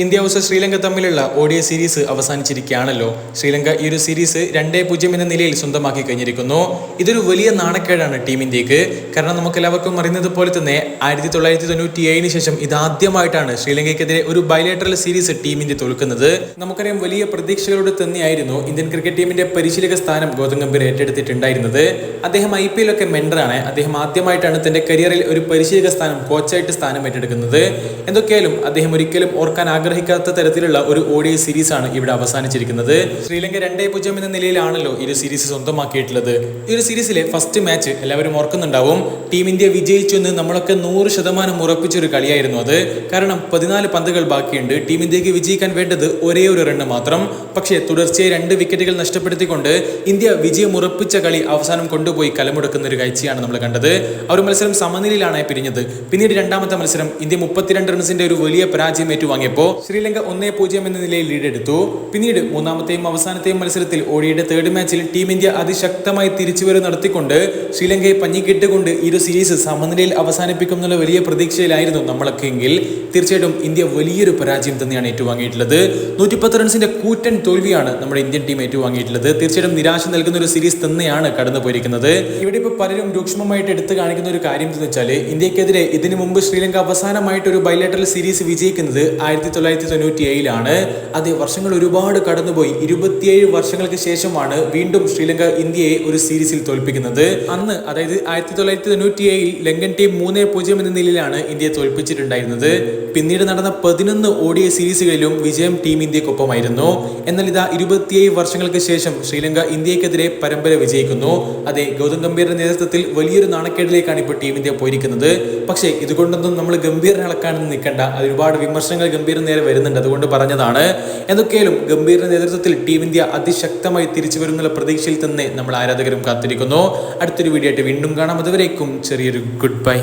India versus Sri Lanka തമ്മിലുള്ള ഓഡിയ series അവസാനിച്ചിരിക്കുകയാണല്ലോ. Sri Lanka ഈ ഒരു സീരീസ് രണ്ടേ പൂജ്യം എന്ന നിലയിൽ സ്വന്തമാക്കി കഴിഞ്ഞിരിക്കുന്നു. ഇതൊരു വലിയ നാണക്കേടാണ് ടീം ഇന്ത്യയ്ക്ക്. കാരണം നമുക്ക് എല്ലാവർക്കും അറിയുന്നത് പോലെ തന്നെ ആയിരത്തി തൊള്ളായിരത്തി തൊണ്ണൂറ്റി ഏഴിന് ശേഷം ഇതാദ്യമായിട്ടാണ് ശ്രീലങ്കയ്ക്കെതിരെ ഒരു ബൈലേറ്ററൽ സീരീസ് ടീം ഇന്ത്യ തോൽക്കുന്നത്. നമുക്കറിയാം വലിയ പ്രതീക്ഷകളോട് തന്നെയായിരുന്നു ഇന്ത്യൻ ക്രിക്കറ്റ് ടീമിന്റെ പരിശീലക സ്ഥാനം ഗൗതം ഗംഭീർ ഏറ്റെടുത്തിട്ടുണ്ടായിരുന്നത്. അദ്ദേഹം ഐ പി എല്ലൊക്കെ മെൻഡറാണ് അദ്ദേഹം ആദ്യമായിട്ടാണ് തന്റെ കരിയറിൽ ഒരു പരിശീലക സ്ഥാനം കോച്ചായിട്ട് സ്ഥാനം ഏറ്റെടുക്കുന്നത്. എന്തൊക്കെയായാലും അദ്ദേഹം ഒരിക്കലും ഓർക്കാൻ ആഗ്രഹിക്കാത്ത തരത്തിലുള്ള ഒരു ഓഡിയോ സീരീസ് ആണ് ഇവിടെ അവസാനിച്ചിരിക്കുന്നത്. ശ്രീലങ്ക രണ്ടേ പൂജ്യം എന്ന നിലയിലാണല്ലോ ഈ ഒരു സീരീസ് സ്വന്തമാക്കിയിട്ടുള്ളത്. ഈ ഒരു സീരീസിലെ ഫസ്റ്റ് മാച്ച് എല്ലാവരും ഓർക്കുന്നുണ്ടാവും. ടീം ഇന്ത്യ വിജയിച്ചു എന്ന് നമ്മളൊക്കെ നൂറ് ശതമാനം ഉറപ്പിച്ചൊരു കളിയായിരുന്നു അത്. കാരണം പതിനാല് പന്തുകൾ ബാക്കിയുണ്ട്. ടീം ഇന്ത്യയ്ക്ക് വിജയിക്കാൻ വേണ്ടത് ഒരേ ഒരു റണ്ണ് മാത്രം. പക്ഷേ തുടർച്ചയായി രണ്ട് വിക്കറ്റുകൾ നഷ്ടപ്പെടുത്തിക്കൊണ്ട് ഇന്ത്യ വിജയം ഉറപ്പിച്ച കളി അവസാനം കൊണ്ടുപോയി കലമുടക്കുന്ന ഒരു കാഴ്ചയാണ് നമ്മൾ കണ്ടത്. ആ ഒരു മത്സരം സമനിലയിലാണ് പിരിഞ്ഞത്. പിന്നീട് രണ്ടാമത്തെ മത്സരം ഇന്ത്യ മുപ്പത്തിരണ്ട് റൺസിന്റെ ഒരു വലിയ പരാജയം ഏറ്റുവാങ്ങിയപ്പോൾ ശ്രീലങ്ക ഒന്നേ പൂജ്യം എന്ന നിലയിൽ ലീഡെടുത്തു. പിന്നീട് മൂന്നാമത്തെയും അവസാനത്തെയും മത്സരത്തിൽ ഓടിയുടെ തേർഡ് മാച്ചിൽ ടീം ഇന്ത്യ അതിശക്തമായി തിരിച്ചുവരവ് നടത്തിക്കൊണ്ട് ശ്രീലങ്കയെ പഞ്ഞിക്കിട്ടുകൊണ്ട് ഒരു സീരീസ് സമനിലയിൽ അവസാനിപ്പിക്കും എന്നുള്ള വലിയ പ്രതീക്ഷയിലായിരുന്നു നമ്മളൊക്കെ എങ്കിൽ. തീർച്ചയായിട്ടും ഇന്ത്യ വലിയൊരു പരാജയം തന്നെയാണ് ഏറ്റുവാങ്ങിയിട്ടുള്ളത്. നൂറ്റിപ്പത്ത് റൺസിന്റെ കൂറ്റൻ തോൽവിയാണ് നമ്മുടെ ഇന്ത്യൻ ടീം ഏറ്റുവാങ്ങിയിട്ടുള്ളത്. തീർച്ചയായിട്ടും നിരാശ നൽകുന്ന ഒരു സീരീസ് തന്നെയാണ് കടന്നു പോയിരിക്കുന്നത് ഇവിടെ ഇപ്പോൾ പലരും രൂക്ഷമമായിട്ട് എടുത്തു കാണിക്കുന്ന ഒരു കാര്യം എന്ന് വെച്ചാൽ ഇന്ത്യക്കെതിരെ ഇതിനു മുമ്പ് ശ്രീലങ്ക അവസാനമായിട്ട് ഒരു ബൈലേറ്ററൽ സീരീസ് വിജയിക്കുന്നത് ആയിരത്തി തൊള്ളായിരത്തി തൊണ്ണൂറ്റി ഏഴിലാണ് അതെ വർഷങ്ങൾ ഒരുപാട് കടന്നുപോയി. ഇരുപത്തിയേഴ് വർഷങ്ങൾക്ക് ശേഷമാണ് വീണ്ടും ശ്രീലങ്ക ഇന്ത്യയെ ഒരു സീരീസിൽ തോൽപ്പിക്കുന്നത്. അന്ന് അതായത് ആയിരത്തി തൊള്ളായിരത്തി തൊണ്ണൂറ്റി ഏഴിൽ ലങ്കൻ ടീം മൂന്ന് പൂജ്യം എന്ന നിലയിലാണ് ഇന്ത്യയെ തോൽപ്പിച്ചിട്ടുണ്ടായിരുന്നത്. പിന്നീട് നടന്ന പതിനൊന്ന് ഓടിയ സീരീസുകളിലും വിജയം ടീം ഇന്ത്യക്കൊപ്പമായിരുന്നു. എന്നാൽ ഇതാ ഇരുപത്തിയേഴ് വർഷങ്ങൾക്ക് ശേഷം ശ്രീലങ്ക ഇന്ത്യക്കെതിരെ പരമ്പര വിജയിക്കുന്നു. അതെ ഗൗതം ഗംഭീറിന്റെ നേതൃത്വത്തിൽ വലിയൊരു നാണക്കേടിലേക്കാണ് ഇപ്പോൾ ടീം ഇന്ത്യ പോയിരിക്കുന്നത്. പക്ഷേ ഇതുകൊണ്ടൊന്നും നമ്മൾ ഗംഭീറിനെ അളക്കാനൊന്നും നിൽക്കേണ്ട. ഒരുപാട് വിമർശനങ്ങൾ ഗംഭീറിന് നേരെ വരുന്നുണ്ട്. അതുകൊണ്ട് പറഞ്ഞതാണ് എന്തൊക്കെയാലും ഗംഭീറിന്റെ നേതൃത്വത്തിൽ ടീം ഇന്ത്യ അതിശക്തമായി തിരിച്ചു വരുന്നുള്ള പ്രതീക്ഷയിൽ തന്നെ നമ്മൾ ആരാധകരും കാത്തിരിക്കുന്നു. അടുത്തൊരു വീഡിയോ ആയിട്ട് വീണ്ടും കാണാം. അതുവരേക്കും ചെറിയൊരു ഗുഡ് ബൈ